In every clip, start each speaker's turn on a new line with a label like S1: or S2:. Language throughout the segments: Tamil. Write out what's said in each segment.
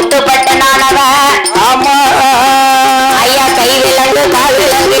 S1: முத்துப்பட்டனானவன்
S2: ஆமா
S1: ஐயா கை விலங்கு கால் விலங்கு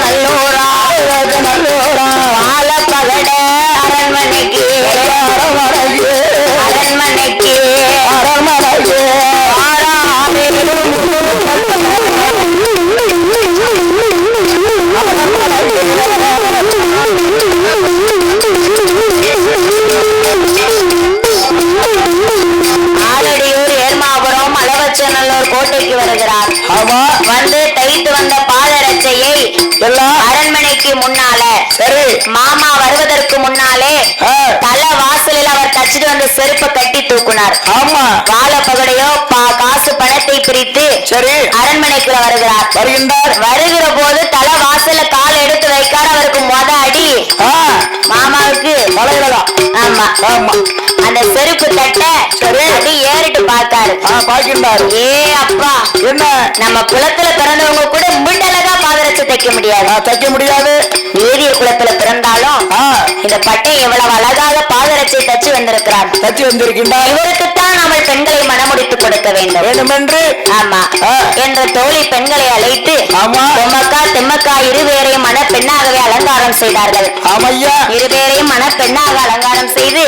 S1: நல்லூரா நல்லூரா ஆலப்பகட அரண்மனைக்கு அரண்மனைக்கு. கோட்டைக்கு வருகிறார்.
S2: ஆமா.
S1: வந்து தைத்து வந்த பாதரட்சையை
S2: எல்லாம்
S1: அரண்மனைக்கு முன்னால
S2: சரி.
S1: மாமா வருவதற்கு முன்னாலே தல வாசலில் அவர் தச்சிட்டு வந்து செருப்பை கட்டி தூக்குனார்.
S2: ஆமா.
S1: பா- காசு பணத்தை பிரித்து
S2: சரி.
S1: அரண்மனைக்குள்ள வருகிறார்.
S2: வருகின்றார்.
S1: வருகிற போது தல வாசல்ல கால் எடுத்து வைக்கார் அவருக்கு மொத அடி. மாமாவுக்கு. ஆமா.
S2: ஆமா.
S1: அந்த செருப்பு தட்ட ஏ அப்பா.
S2: என்ன?
S1: நம்ம குலத்துல பிறந்தவங்க கூட முண்டலகா பாதரட்சை தைக்க முடியாது.
S2: தைக்க முடியாது.
S1: வேதிய குலத்துல பிறந்தாலும் இந்த பட்டை எவ்வளவு அழகாக பாதரட்சை தச்சு வந்திருக்கிறார்
S2: தச்சு வந்திருக்கின்றார்.
S1: இவருக்குத்தான் நம்ம பெண்களை மனமுடித்து கொடுக்க வேண்டும்.
S2: வேண்டுமென்று.
S1: ஆமா. என்ற தோழி பெண்களை அழைத்து
S2: ஆமா.
S1: பொம்மக்கா தெம்மக்கா இருவேரையும் மணப்பெண்ணாகவே அலங்காரம் செய்தார்கள். இருவேரையும் மணப்பெண்ணாக அலங்காரம் செய்து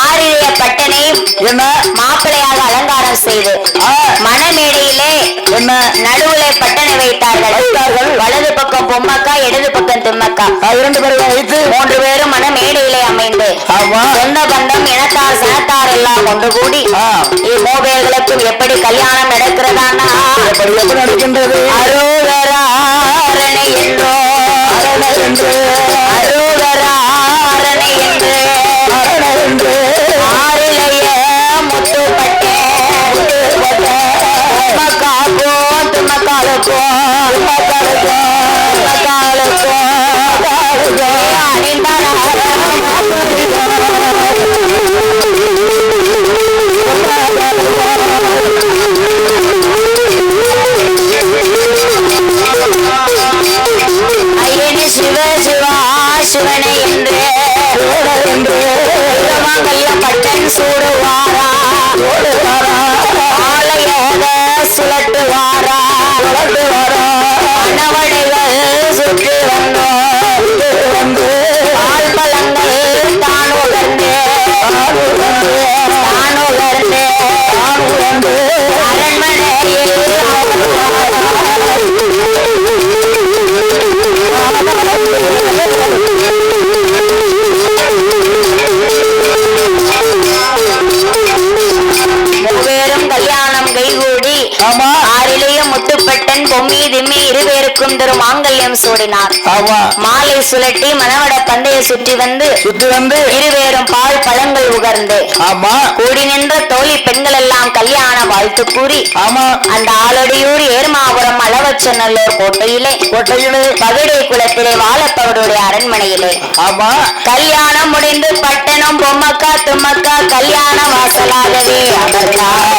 S1: ஆறிழைய பட்டனை
S2: என்ன?
S1: மாப்பிளையாக அலங்காரம் செய்து.
S2: என்ன?
S1: நடுவுல பட்டனை வைத்தார்கள். வலது பக்கம் பொம்மக்கா இடது பக்கம் தெம்மக்கா.
S2: இரண்டு பேரும் வைத்து.
S1: மூன்று பேரும் மணமேடையிலே அமைந்து. சொந்த பந்தம் இனத்தார் சனத்தார் எல்லாம் ஒன்று கூடி.
S2: ஆ,
S1: இம்மூவேர்களுக்கும் எப்படி கல்யாணம் நடக்கிறதானா?
S2: எப்படி நடக்கின்றது?
S1: அரோகராரணை என்றோ.
S2: என்று.
S1: திம்மி இருவேருக்கும் தரும் மாங்கல்யம் சூடினார். மாலை சுழட்டி மணவட பந்தையை சுற்றி வந்து
S2: சுத்தி வந்து
S1: இருவேரும் பால் பழங்கள் உகர்ந்து.
S2: ஆமா.
S1: கூடி நின்ற தோழி பெண்கள் எல்லாம் கல்யாண வாழ்த்து கூறி
S2: ஆமா.
S1: அந்த ஆலடியூர் ஏர்மாபுரம் அளவச்சநல்லூர் கோட்டையிலே
S2: கோட்டையிலே.
S1: பகடை குளத்திலே வாழப்பவருடைய அரண்மனையிலே.
S2: ஆமா.
S1: கல்யாணம் முடிந்து பட்டணம் பொம்மக்கா தும்மக்கா கல்யாண வாசலாகவே அமர்ந்தாரே.